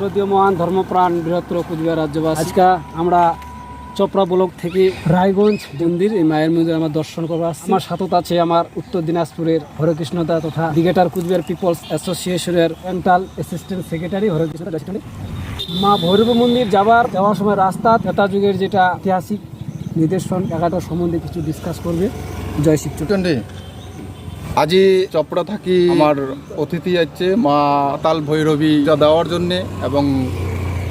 শ্রদ্ধীয় মহান ধর্মপ্রাণ বৃহত্তর কুচবিহার রাজ্যবাসী। আজকে আমরা চোপড়া ব্লক থেকে রায়গঞ্জ মন্দির, এই মায়ের মন্দির আমার দর্শন করব। আমার সাথত আছে আমার উত্তর দিনাজপুরের হরেকৃষ্ণ দা তথা দিগেটার কুচবিহার পিপলস অ্যাসোসিয়েশনের সেন্ট্রাল অ্যাসিস্ট্যান্ট সেক্রেটারি হরেকৃষ্ণ মা ভৈরব মন্দির যাবার যাওয়ার সময় রাস্তা ত্রেতা যুগের যেটা ঐতিহাসিক নিদর্শন জায়গাটা সম্বন্ধে কিছু ডিসকাস করবে। জয় শিব আজি চপড়া থাকি আমার অতিথি আছে মা পাতাল ভৈরবী যা দেওয়ার জন্যে এবং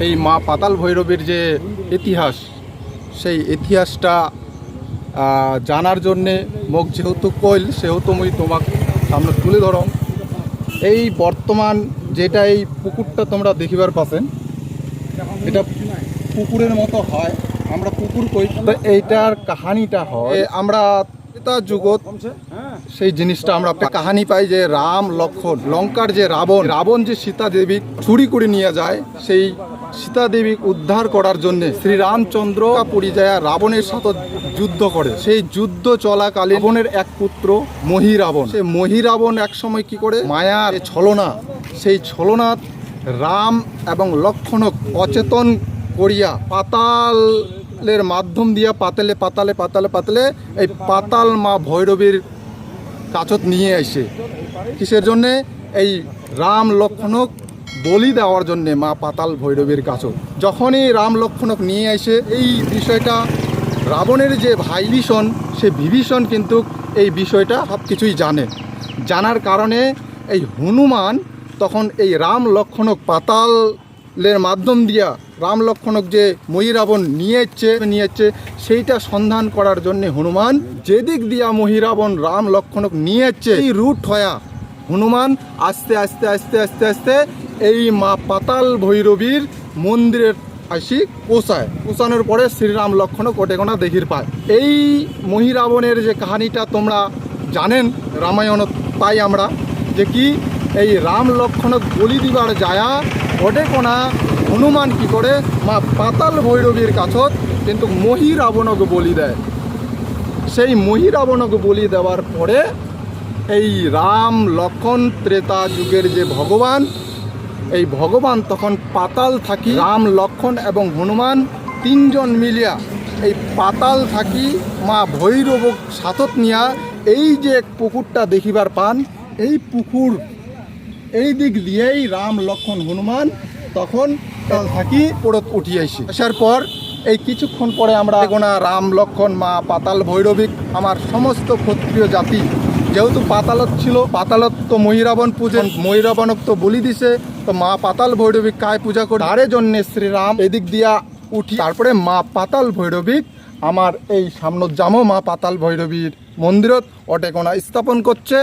এই মা পাতাল ভৈরবীর যে ইতিহাস সেই ইতিহাসটা জানার জন্যে মোক যেহেতু কইল সেহেতু মুই তোমাক সামনে তুলে ধরম। এই বর্তমান যেটা এই পুকুরটা তোমরা দেখিবার পাচ্ছেন এটা পুকুরের মতো হয় আমরা পুকুর কই। তো এইটার কাহানিটা হয়? আমরা ত্রেতা যুগত সেই জিনিসটা আমরা কাহানি পাই যে রাম লক্ষণ, লঙ্কার যে রাবণ রাবণ যে সীতা দেবী চুরি করে নিয়ে যায়, সেই সীতা দেবী উদ্ধার করার জন্য শ্রীরামচন্দ্র পুরী যায় রাবণের সাথে যুদ্ধ করে। সেই যুদ্ধ চলাকালীন রাবণের এক পুত্র মহি রাবণ সেই মহি রাবণ এক সময় কি করে? মায়ার যে ছলনা, সেই ছলনাত রাম এবং লক্ষণক অচেতন করিয়া পাতালের মাধ্যম দিয়া পাতালে পাতালে পাতালে পাতালে এই পাতাল মা ভৈরবীর কাছত নিয়ে আসে কিসের জন্যে? এই রাম লক্ষণক বলি দেওয়ার জন্যে মা পাতাল ভৈরবীর কাছত যখনই রাম লক্ষণক নিয়ে আসে এই বিষয়টা রাবণের যে ভাই ভীষণ সে বিভীষণ কিন্তু এই বিষয়টা সব কিছুই জানে। জানার কারণে এই হনুমান তখন এই রাম লক্ষণক পাতালের মাধ্যম দিয়া রাম লক্ষণক যে মহিরাবণ নিয়েছে নিয়েছে, সেইটা সন্ধান করার জন্য হনুমান যেদিক দিয়া মহিরাবণ রাম লক্ষণক নিয়েছে, এই রুট হয়া হনুমান আস্তে আস্তে আস্তে আস্তে আস্তে এই মা পাতাল ভৈরবীর মন্দিরের আসি পোষায় পোষানোর পরে শ্রীরাম লক্ষণক ওটেগোনা দেখির পায়। এই মহিরাবণের যে কাহানিটা তোমরা জানেন রামায়ণত পাই আমরা যে কি এই রাম লক্ষণক বলি দিবার যায়া ওটে কোনা, হনুমান কি করে, মা পাতাল ভৈরবীর কাছত কিন্তু মহি রাবণকে বলি দেয়। সেই মহি রাবণকে বলি দেওয়ার পরে এই রাম লক্ষণ ত্রেতা যুগের যে ভগবান, এই ভগবান তখন পাতাল থাকি, রাম লক্ষণ এবং হনুমান তিনজন মিলিয়া এই পাতাল থাকি মা ভৈরব সাতত নিয়া, এই যে পুকুরটা দেখিবার পান, এই পুকুর এই দিক দিয়েই রাম লক্ষণ হনুমান তখন থাকি পড়ত উঠি আইসি। আসার পর এই কিছুক্ষণ পরে আমরা গোনা রাম লক্ষণ মা, পাতাল, ভৈরবিক, আমার সমস্ত ক্ষত্রিয় জাতি, যেহেতু পাতালত ছিল, পাতালত তো মহিরাবণ পূজে মহিরাবণক তো বলি দিছে, তো মা পাতাল, ভৈরবিক কায় পূজা করে। তারে জন্যে শ্রীরাম এদিক দিয়া উঠি, তারপরে মা পাতাল, ভৈরবিক আমার এই সামনত জামো মা পাতাল ভৈরবীর মন্দিরত অটেকোনা স্থাপন করছে।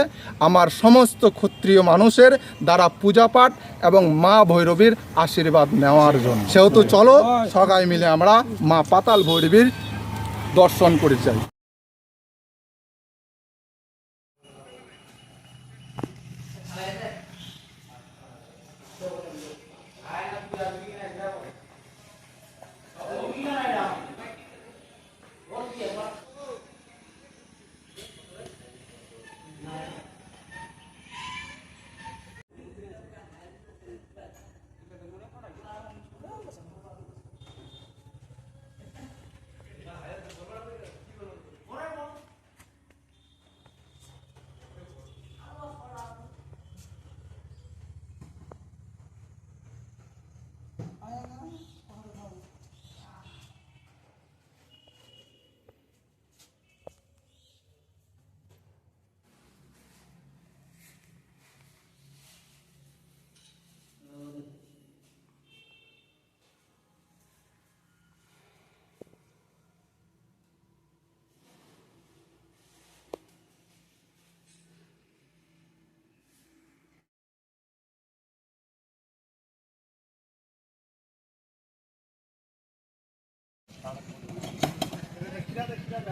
আমার সমস্ত ক্ষত্রিয় মানুষের দ্বারা পূজা পাঠ এবং মা ভৈরবীর আশীর্বাদ নেওয়ার জন্য। সেহেতু চলো সবাই মিলে আমরা মা পাতাল ভৈরবীর দর্শন করে যাই। ಕಿರಾದ ಕಿರಾದ